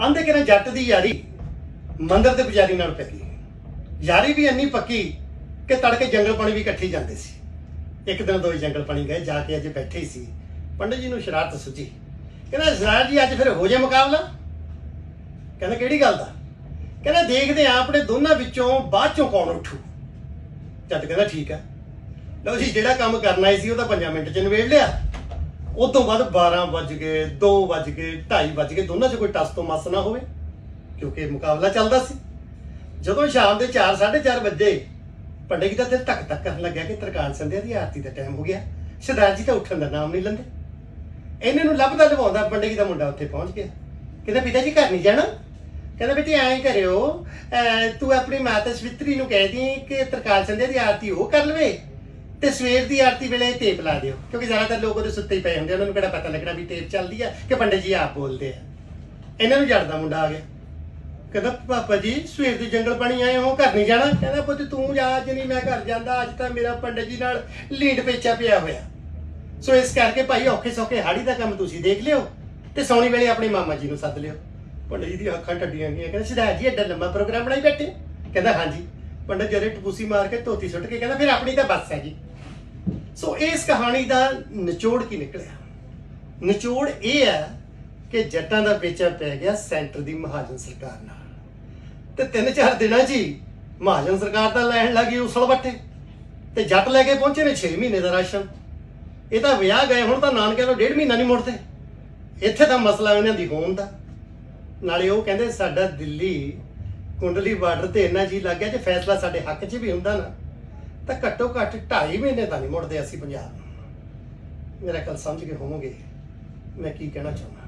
ਆਂਦੇ ਕਿ ਨਾ ਜੱਟ ਦੀ ਯਾਰੀ ਮੰਦਰ ਦੇ ਪੁਜਾਰੀ ਨਾਲ ਪੱਕੀ ਯਾਰੀ ਵੀ ਇੰਨੀ ਪੱਕੀ ਕਿ ਤੜਕੇ ਜੰਗਲ ਪਾਣੀ ਵੀ ਇਕੱਠੇ ਜਾਂਦੇ ਸੀ। ਇੱਕ ਦਿਨ ਦੋਈ ਜੰਗਲ ਪਾਣੀ ਗਏ, ਜਾ ਕੇ ਅੱਜ ਬੈਠੇ ਹੀ ਸੀ। ਪੰਡਤ ਜੀ ਨੂੰ ਸ਼ਰਾਰਤ ਸੁਝੀ। ਕਹਿੰਦਾ ਜ਼ਰਾ ਜੀ, ਅੱਜ ਫਿਰ ਹੋ ਜੇ ਮੁਕਾਬਲਾ? ਕਹਿੰਦਾ, ਕਿਹੜੀ ਗੱਲ ਦਾ? ਕਹਿੰਦਾ, ਦੇਖਦੇ ਆ ਆਪਣੇ ਦੋਨਾਂ ਵਿੱਚੋਂ ਬਾਅਦ ਚੋਂ ਕੌਣ ਉੱਠੂ? ਜੱਟ ਕਹਿੰਦਾ, ਠੀਕ ਆ ਲਓ ਜੀ, ਜਿਹੜਾ ਕੰਮ ਕਰਨਾ ਹੀ ਸੀ, ਉਹ ਤਾਂ 5 ਮਿੰਟ ਚ ਨਿਬੇੜ ਲਿਆ। ਉਸ ਤੋਂ ਬਾਅਦ 12 ਵੱਜ ਗਏ 2 ਵੱਜ ਗਏ 2:30 ਵੱਜ ਗਏ, ਦੋਨਾਂ 'ਚ ਕੋਈ ਟਸ ਤੋਂ ਮਸ ਨਾ ਹੋਵੇ, ਕਿਉਂਕਿ ਮੁਕਾਬਲਾ ਚੱਲਦਾ ਸੀ। ਜਦੋਂ ਸ਼ਾਮ ਦੇ 4 4:30 ਵਜੇ, ਪੰਡਿਤ ਜੀ ਦਾ ਦਿਲ ਧੱਕ ਧੱਕ ਕਰਨ ਲੱਗਿਆ ਕਿ ਤਰਕਾਲ ਸੰਧਿਆ ਦੀ ਆਰਤੀ ਦਾ ਟਾਈਮ ਹੋ ਗਿਆ। ਸਰਦਾਰ ਜੀ ਤਾਂ ਉੱਠਣ ਦਾ ਨਾਮ ਨਹੀਂ ਲੈਂਦੇ। ਇਹਨਾਂ ਨੂੰ ਲੱਭਦਾ ਲਵਾਉਂਦਾ ਪੰਡਿਤ ਜੀ ਦਾ ਮੁੰਡਾ ਉੱਥੇ ਪਹੁੰਚ ਗਿਆ। ਕਹਿੰਦਾ, ਪਿਤਾ ਜੀ, ਘਰ ਨਹੀਂ ਜਾਣਾ? ਕਹਿੰਦਾ, ਬੇਟੀ, ਐਂ ਕਰਿਓ, ਅਹ ਤੂੰ ਆਪਣੀ ਮਾਤਾ ਸਵਿਤਰੀ ਨੂੰ ਕਹਿ ਦੀ ਕਿ ਤਰਕਾਲ ਸੰਧਿਆ ਦੀ ਆਰਤੀ ਉਹ ਕਰ ਲਵੇ। ਤੇ ਸਵੇਰ ਦੀ ਆਰਤੀ ਵੇਲੇ ਟੇਪ ਲਾ ਦਿਓ, ਕਿਉਂਕਿ ਜ਼ਿਆਦਾਤਰ ਲੋਕ ਉਹਦੇ ਸੁੱਤੇ ਹੀ ਪਏ ਹੁੰਦੇ ਆ, ਉਹਨਾਂ ਨੂੰ ਕਿਹੜਾ ਪਤਾ ਲੱਗਣਾ ਵੀ ਟੇਪ ਚੱਲਦੀ ਆ ਕਿ ਪੰਡਿਤ ਜੀ ਆਪ ਬੋਲਦੇ ਆ। ਇਹਨਾਂ ਨੂੰ ਜੜਦਾ ਮੁੰਡਾ ਆ ਗਿਆ। ਕਹਿੰਦਾ, ਪਾਪਾ ਜੀ, ਸਵੇਰ ਦੀ ਜੰਗਲ ਪਾਣੀ ਆਏ ਹੋ, ਘਰ ਨਹੀਂ ਜਾਣਾ? ਕਹਿੰਦਾ, ਪੁੱਤ ਤੂੰ ਜਾ, ਅੱਜ ਨਹੀਂ ਮੈਂ ਘਰ ਜਾਂਦਾ, ਅੱਜ ਤਾਂ ਮੇਰਾ ਪੰਡਿਤ ਜੀ ਨਾਲ ਲੀਡ ਪੇਚਾ ਪਿਆ ਹੋਇਆ। ਸੋ ਇਸ ਕਰਕੇ ਭਾਈ ਔਖੇ ਸੌਖੇ ਹਾੜੀ ਦਾ ਕੰਮ ਤੁਸੀਂ ਦੇਖ ਲਿਓ ਤੇ ਸੌਣੀ ਵੇਲੇ ਆਪਣੇ ਮਾਮਾ ਜੀ ਨੂੰ ਸੱਦ ਲਿਓ। ਪੰਡਿਤ ਜੀ ਦੀ ਅੱਖਾਂ ਟੱਡੀਆਂ ਗਈਆਂ। ਕਹਿੰਦਾ, ਸਿਧਾਰਥ ਜੀ, ਐਡਾ ਲੰਮਾ ਪ੍ਰੋਗਰਾਮ ਬਣਾਈ ਬੈਠੇ? ਕਹਿੰਦਾ, ਹਾਂਜੀ। ਪੰਡਿਤ ਜਰੇ ਟਪੂਸੀ ਮਾਰ ਕੇ ਧੋਤੀ ਸੁੱਟ ਕੇ ਕਹਿੰਦਾ, ਫਿਰ ਆਪਣੀ ਤਾਂ ਬੱਸ ਹੈ ਜੀ ਸੋ ਇਸ ਕਹਾਣੀ ਦਾ ਨਿਚੋੜ ਕੀ ਨਿਕਲਿਆ? ਨਿਚੋੜ ਇਹ ਹੈ ਕਿ ਜੱਟਾਂ ਦਾ ਵੇਚਾ ਪੈ ਗਿਆ ਸੈਂਟਰ ਦੀ ਮਹਾਜਨ ਸਰਕਾਰ ਨਾਲ। ਤੇ ਤਿੰਨ ਚਾਰ ਦਿਨਾਂ 'ਚ ਹੀ ਮਹਾਜਨ ਸਰਕਾਰ ਤਾਂ ਲੈਣ ਲੱਗੀ ਉਸਲ ਬੱਟੇ ਤੇ ਜੱਟ ਲੈ ਕੇ ਪਹੁੰਚੇ ਨੇ 6 ਮਹੀਨੇ ਦਾ ਰਾਸ਼ਨ। ਇਹ ਤਾਂ ਵਿਆਹ ਗਏ, ਹੁਣ ਤਾਂ ਨਾਨਕਿਆਂ ਤੋਂ ਡੇਢ ਮਹੀਨਾ ਨਹੀਂ ਮੁੜਦੇ। ਇੱਥੇ ਤਾਂ ਮਸਲਾ ਉਹਨਾਂ ਦੀ ਹੋਣ ਦਾ। ਨਾਲੇ ਉਹ ਕਹਿੰਦੇ, ਸਾਡਾ ਦਿੱਲੀ ਕੁੰਡਲੀ ਬਾਰਡਰ ਤੇ ਇੰਨਾ ਜੀ ਲੱਗ ਗਿਆ ਜੇ ਫੈਸਲਾ ਸਾਡੇ ਹੱਕ 'ਚ ਵੀ ਹੁੰਦਾ ਨਾ, ਤਾਂ ਘੱਟੋ ਘੱਟ 2.5 ਮਹੀਨੇ ਤਾਂ ਨਹੀਂ ਮੁੜਦੇ ਅਸੀਂ ਪੰਜਾਬ ਨੂੰ। ਮੇਰਾ ਕੱਲ ਸਮਝ ਕੇ ਹੋਵੋਗੇ। ਮੈਂ ਕੀ ਕਹਿਣਾ ਚਾਹੁੰਦਾ।